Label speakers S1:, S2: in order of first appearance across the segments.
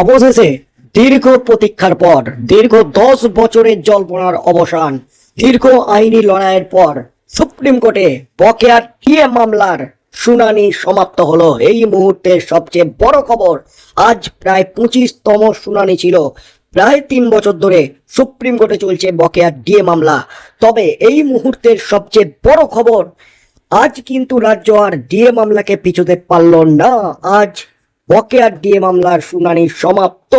S1: অবশেষে দীর্ঘ প্রতীক্ষার পর, দীর্ঘ দশ বছরের জল্পনার অবসান, দীর্ঘ আইনি লড়াইয়ের পর সুপ্রিম কোর্টে বকেয়া টিএ মামলার শুনানি সমাপ্ত হলো। এই মুহূর্তের সবচেয়ে বড় খবর, আজ প্রায় পঁচিশতম শুনানি ছিল। প্রায় তিন বছর ধরে সুপ্রিম কোর্টে চলছে বকেয়া ডিএ মামলা। তবে এই মুহূর্তের সবচেয়ে বড় খবর, আজ কিন্তু রাজ্য আর ডিএ মামলাকে পিছোতে পারল না। আজ বকেয়া ডিএ মামলার শুনানি সমাপ্ত।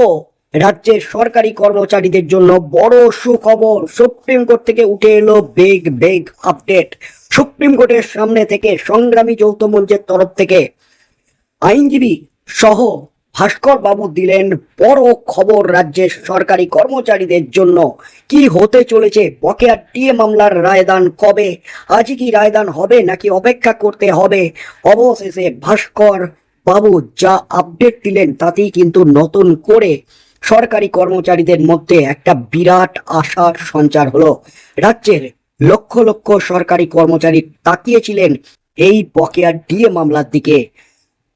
S1: রাজ্যের সরকারি কর্মচারীদের জন্য বড় সুখবর। সুপ্রিম কোর্ট থেকে উঠে এলো বেগ বেগ আপডেট। সুপ্রিম কোর্টের সামনে থেকে সংগ্রামী যৌথ মঞ্চের তরফ থেকে আইনজীবী সহ ভাস্কর বাবু দিলেন বড় খবর রাজ্যের সরকারি কর্মচারীদের জন্য। কি হতে চলেছে? বকেয়া টিএ মামলার রায়দান কবে? আজ কি রায়দান হবে নাকি অপেক্ষা করতে হবে? অবশেষে ভাস্কর বাবু, যা আপডেট দিলেন তাতেই কিন্তু নতুন করে সরকারি কর্মচারীদের মধ্যে একটা বিরাট আশার সঞ্চার হলো। রাজ্যের লক্ষ লক্ষ সরকারি কর্মচারী তাকিয়েছিলেন এই বকেয়া ডিএ মামলার দিকে।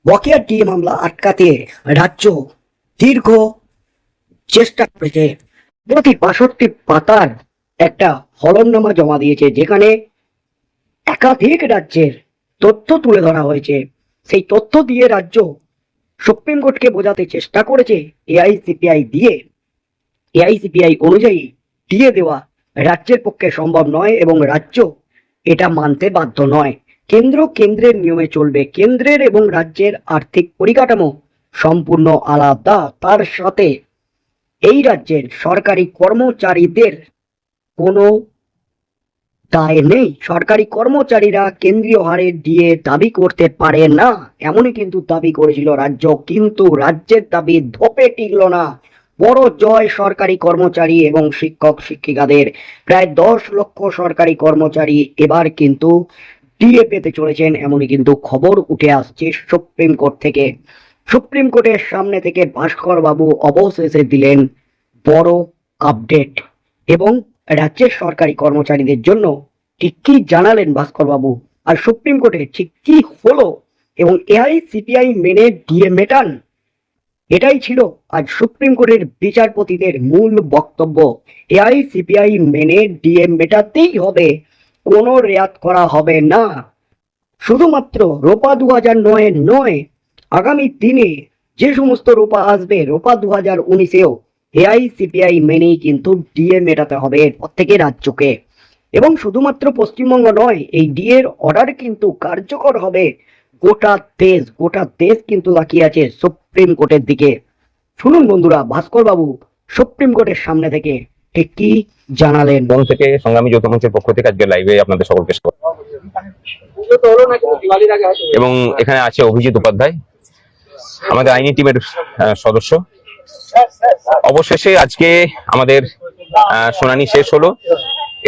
S1: বকেয়া ডিএ মামলা আটকাতে রাজ্য দীর্ঘ চেষ্টা করেছে। প্রতি বাষট্টি পাতার একটা হলননামা জমা দিয়েছে, যেখানে একাধিক রাজ্যের তথ্য তুলে ধরা হয়েছে। সেই তথ্য দিয়ে রাজ্য সুপ্রিম কোর্টকে বোঝাতে চেষ্টা করেছে এআইসিপিআই দিয়ে। এআইসিপিআই অনুযায়ী দিয়ে দেওয়া রাজ্যের পক্ষে সম্ভব নয় এবং রাজ্য এটা মানতে বাধ্য নয়। কেন্দ্র কেন্দ্রের নিয়মে চলবে। কেন্দ্রের এবং রাজ্যের আর্থিক পরিকাঠামো সম্পূর্ণ আলাদা। তার সাথে এই রাজ্যের সরকারি কর্মচারীদের কোনো দায় নেই। সরকারি কর্মচারীরা কেন্দ্রীয় হারে দিয়ে দাবি করতে পারে না। এমনই কিন্তু দাবি করেছিল রাজ্য, কিন্তু রাজ্যের দাবি ধোপে টিকল না। বড় জয় সরকারি কর্মচারী এবং শিক্ষক শিক্ষিকাদের। প্রায় দশ লক্ষ সরকারি কর্মচারী এবার কিন্তু ডিএ পেতে চলেছেন, এমনই কিন্তু খবর উঠে আসছে সুপ্রিম কোর্ট থেকে। সুপ্রিম কোর্টের সামনে থেকে ভাস্কর বাবু অবশেষে দিলেন বড় আপডেট এবং রাজ্যের সরকারি কর্মচারীদের জন্য ঠিক কি জানালেন ভাস্কর বাবু আর সুপ্রিম কোর্টে ঠিক কি হলো? এবং এআই, সিপিআই মেনে ডিএ মেটান? এটাই ছিল আজ সুপ্রিম কোর্টের বিচারপতিদের মূল বক্তব্য। এআই, সিপিআই মেনে ডিএ মেটাতেই হবে। কোনো রেয়াত করা হবে না। শুধুমাত্র রোপা দু হাজার নয় নয়। আগামী দিনে যে সমস্ত রোপা আসবে, রোপা দু হাজার উনিশেও এআই, সিপিআই মেনেই কিন্তু ডিএ মেটাতে হবে এরপর থেকে রাজ্যকে। এবং শুধুমাত্র পশ্চিমবঙ্গ নয়, এই ডিএর অর্ডার কিন্তু কার্যকর হবে। গোটা দেশ গোটা দেশ কিন্তু তাকিয়ে আছে সুপ্রিম কোর্টের দিকে। শুনুন বন্ধুরা ভাস্কর বাবু সুপ্রিম কোর্টের সামনে থেকে ঠিক কি জানালেন?
S2: বন থেকে সংগ্রামী যৌথ মঞ্চের পক্ষ থেকে আজকে লাইভে আপনাদের সকলকে এবং এখানে আছে অভিজিৎ উপাধ্যায়, আমাদের আইনি টিমের সদস্য। অবশেষে আজকে আমাদের শুনানি শেষ হলো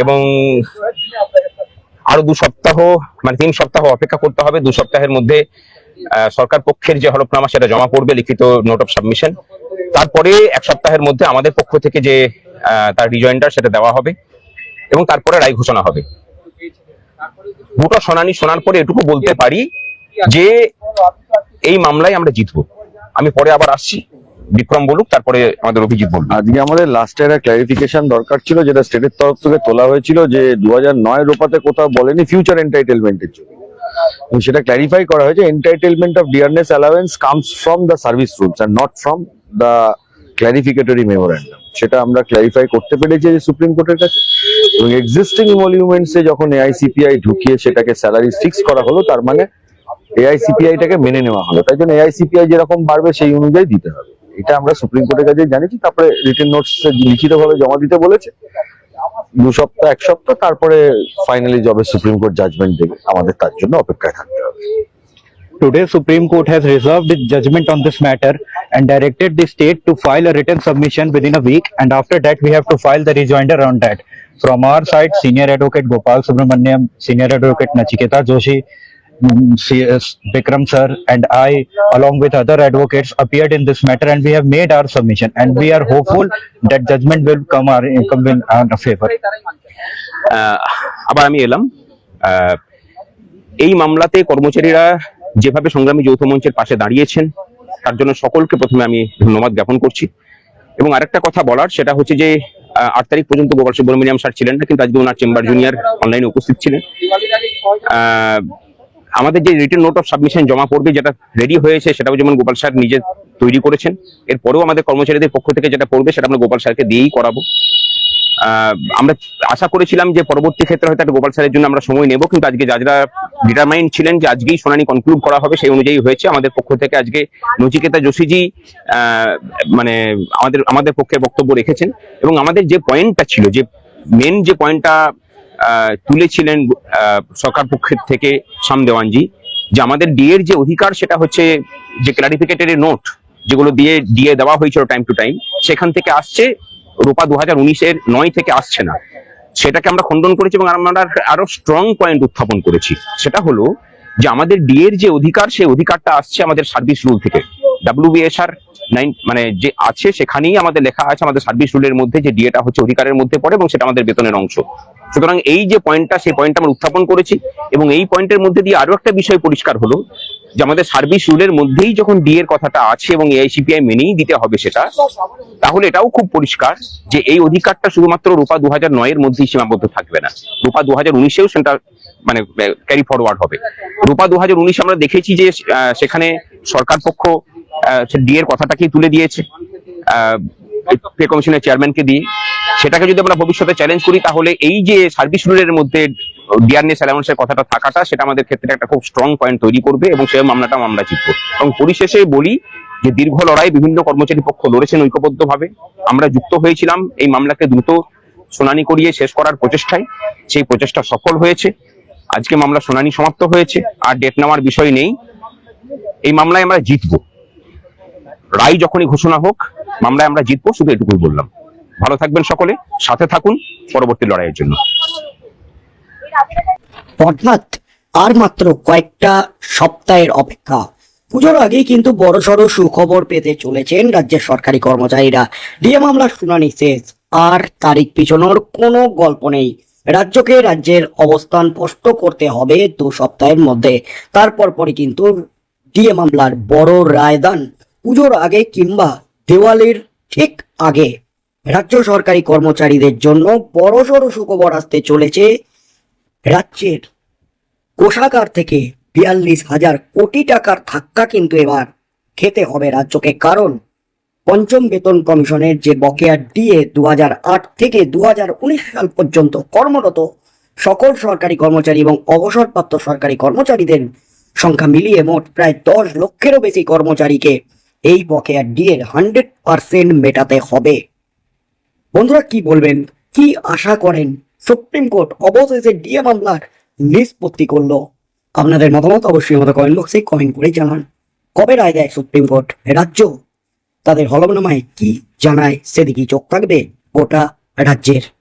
S2: এবং আরও দু সপ্তাহ মানে তিন সপ্তাহ অপেক্ষা করতে হবে। দু সপ্তাহের মধ্যে সরকার পক্ষের যে হলফনামা সেটা জমা পড়বে, লিখিত নোট অফ সাবমিশন। তারপরে এক সপ্তাহের মধ্যে আমাদের পক্ষ থেকে যে তার রিজয়েন্টার সেটা দেওয়া হবে এবং তারপরে রায় ঘোষণা হবে। গোটা শুনানি শোনার পরে এটুকু বলতে পারি যে, এই মামলায় আমরা জিতবো। আমি পরে আবার আসছি। বিক্রম বলুক, তারপরে আমাদের অভিজিৎ বলুক।
S3: আজকে আমাদের লাস্টে একটা ক্লারিফিকেশন দরকার ছিল, যেটা স্টেটের তরফ থেকে তোলা হয়েছিল যে দু হাজার নয় রোপাতে কোথাও বলেনি ফিউচার এন্টাইটেলমেন্টের জন্য। সেটা ক্লারিফাই করা হয়েছে entitlement of dearness allowance comes from the service rules and not from the clarificatory memorandum সেটা আমরা ক্লারিফাই করতে পেরেছি যে সুপ্রিম কোর্টের কাছে। এবং এক্সিস্টিং ইমলিউমেন্টসে যখন এআইসিপিআই ঢুকিয়ে সেটাকে স্যালারি ফিক্স করা হলো, তার মানে এআইসিপিআইটাকে মেনে নেওয়া হলো। তাই জন্য এআইসিপিআই যেরকম বাড়বে, সেই অনুযায়ী দিতে হবে। এটা আমরা সুপ্রিম কোর্টের কাছে জানিয়েছি তারপরে রিটেন নোটস লিখিত ভাবে জমা দিতে বলেছে দু সপ্তাহ এক সপ্তাহ তারপরে ফাইনালি যবে সুপ্রিম কোর্ট জাজমেন্ট দেবে আমাদের তার জন্য অপেক্ষায় থাকতে হবে
S4: Today, Supreme Court has reserved its judgment on this matter and directed the state to file a written submission within a week. And after that, we have to file the rejoinder on that. From our side, Senior Advocate Gopal Subramaniam, Senior Advocate Nachiketa Joshi, mm, Vikram sir, and I, along with other advocates, appeared in this matter, and we have made our submission. And we are hopeful that judgment will come our come in our favor.
S2: আবার আমি এলাম এই মামলাতে কর্মচারীরা যেভাবে সংগ্রামী যৌথ মঞ্চের পাশে দাঁড়িয়েছেন তার জন্য সকলকে প্রথমে আমি ধন্যবাদ জ্ঞাপন করছি এবং আরেকটা কথা বলার সেটা হচ্ছে যে আট তারিখ পর্যন্ত গোপাল সুব্রমণিয়াম স্যার ছিলেন না কিন্তু আজকে ওনার চেম্বার জুনিয়র অনলাইনে উপস্থিত ছিলেন আমাদের যে রিটেন নোট অফ সাবমিশন জমা পড়বে, যেটা রেডি হয়েছে, সেটাও যেমন গোপাল স্যার নিজে তৈরি করেছেন। এরপরেও আমাদের কর্মচারীদের পক্ষ থেকে যেটা পড়বে, সেটা আমরা গোপাল স্যারকে দিয়েই করাবো। আমরা আশা করেছিলাম যে পরবর্তী ক্ষেত্রে হয়তো একটা গোপাল স্যারের জন্য আমরা সময় নেব, কিন্তু আজকে যারা ডিটারমাইন্ড ছিলেন যে আজকেই শুনানি কনক্লুড করা হবে, সেই অনুযায়ী হয়েছে। আমাদের পক্ষ থেকে আজকে নচিকেতা যোশীজি মানে আমাদের আমাদের পক্ষে বক্তব্য রেখেছেন। এবং আমাদের যে পয়েন্টটা ছিল, যে মেন যে পয়েন্টটা তুলেছিলেন সরকার পক্ষের থেকে সাম দেওয়ানজি, যে আমাদের ডিএর যে অধিকার সেটা হচ্ছে যে ক্লারিফিকেটরি নোট যেগুলো দিয়ে দিয়ে দেওয়া হয়েছিল টাইম টু টাইম সেখান থেকে আসছে, রূপা দু হাজার উনিশের নয় থেকে আসছে না। সেটাকে আমরা খণ্ডন করেছি এবং আমরা আরও স্ট্রং পয়েন্ট উত্থাপন করেছি। সেটা হলো যে আমাদের ডিএর যে অধিকার, সেই অধিকারটা আসছে আমাদের সার্ভিস রুল থেকে। ডাব্লিউবিএসআর নাইন মানে যে আছে সেখানেই আমাদের লেখা আছে, আমাদের সার্ভিস রুলের মধ্যে যে ডিএটা হচ্ছে অধিকারের মধ্যে পড়ে এবং সেটা আমাদের বেতনের অংশ। সুতরাং এই যে পয়েন্টটা সেই পয়েন্টটা আমরা উত্থাপন করেছি এবং এই পয়েন্টের মধ্যে দিয়ে আরও একটা বিষয় পরিষ্কার হলো যে আমাদের সার্ভিস রুলের মধ্যেই যখন ডি এর কথাটা আছে এবং এআইসিপিআই মেনেই দিতে হবে সেটা, তাহলে এটাও খুব পরিষ্কার যে এই অধিকারটা শুধুমাত্র রূপা দু হাজার নয়ের মধ্যেই সীমাবদ্ধ থাকবে না। রূপা দু হাজার উনিশেও সেটা মানে ক্যারি ফরওয়ার্ড হবে। রূপা দু হাজার উনিশ আমরা দেখেছি যে সেখানে সরকার পক্ষ ডি এর কথাটাকেই তুলে দিয়েছে। পে কমিশনের চেয়ারম্যানকে দিয়ে। সেটাকে যদি আমরা ভবিষ্যতে চ্যালেঞ্জ করি, তাহলে এই যে সার্ভিস রুলের মধ্যে ডিআরএস অ্যালাউন্সের কথাটা থাকাটা, সেটা আমাদের ক্ষেত্রে একটা খুব স্ট্রং পয়েন্ট তৈরি করবে এবং সেই মামলাটাও আমরা জিতবো। এবং পরিশেষে বলি যে দীর্ঘ লড়াই বিভিন্ন কর্মচারী পক্ষ লড়েছেন ঐক্যবদ্ধভাবে। আমরা যুক্ত হয়েছিলাম এই মামলাকে দ্রুত শুনানি করিয়ে শেষ করার প্রচেষ্টায়। সেই প্রচেষ্টা সফল হয়েছে। আজকে মামলা শুনানি সমাপ্ত হয়েছে। আর ডেট নেওয়ার বিষয় নেই। এই মামলায় আমরা জিতবো। রায় যখনই ঘোষণা হোক, মামলায় আমরা জিতবো, শুধু এটুকুই বললাম। ভালো থাকবেন সকলে, সাথে থাকুন পরবর্তী লড়াইয়ের জন্য।
S1: আর মাত্র কয়েকটা সপ্তাহের অপেক্ষা। পুজোর আগেই কিন্তু বড়সড় সুখবর পেতে চলেছেন রাজ্যের সরকারি কর্মচারীরা। ডিএ মামলার শুনানি শেষ, আর তারিখ পিছনোর কোনো গল্প নেই। রাজ্যকে রাজ্যের অবস্থান স্পষ্ট করতে হবে দু সপ্তাহের মধ্যে। তারপর পরে কিন্তু ডিএ মামলার বড় রায়দান। পুজোর আগে কিংবা দেওয়ালির ঠিক আগে রাজ্য সরকারি কর্মচারীদের জন্য বড়সড় সুখবর আসতে চলেছে রাজ্যের কোষাগার থেকে বিয়াল্লিশ হাজার কোটি টাকার ধাক্কা কিন্তু এবার খেতে হবে রাজ্যকে। কারণ পঞ্চম বেতন কমিশনের যে বকেয়া ডিএ দু থেকে দু হাজার উনিশ সাল পর্যন্ত কর্মরত সকল সরকারি কর্মচারী এবং অবসরপ্রাপ্ত সরকারি কর্মচারীদের সংখ্যা মিলিয়ে মোট প্রায় দশ লক্ষেরও বেশি কর্মচারীকে এই বকেয়া ডিএর হান্ড্রেড পার্সেন্ট মেটাতে হবে। বন্ধুরা কি বলবেন? কি আশা করেন? সুপ্রিম কোর্ট অবশেষে ডিএ মামলার নিষ্পত্তি করল। আপনাদের মতামত অবশ্যই আমাদের কমেন্ট বক্সে কমেন্ট করে জানান। কবে রায় দেয় সুপ্রিম কোর্ট? রাজ্য? তাদের হলফনামায় কি জানায়? সেদিকেই চোখ থাকবে গোটা রাজ্যের।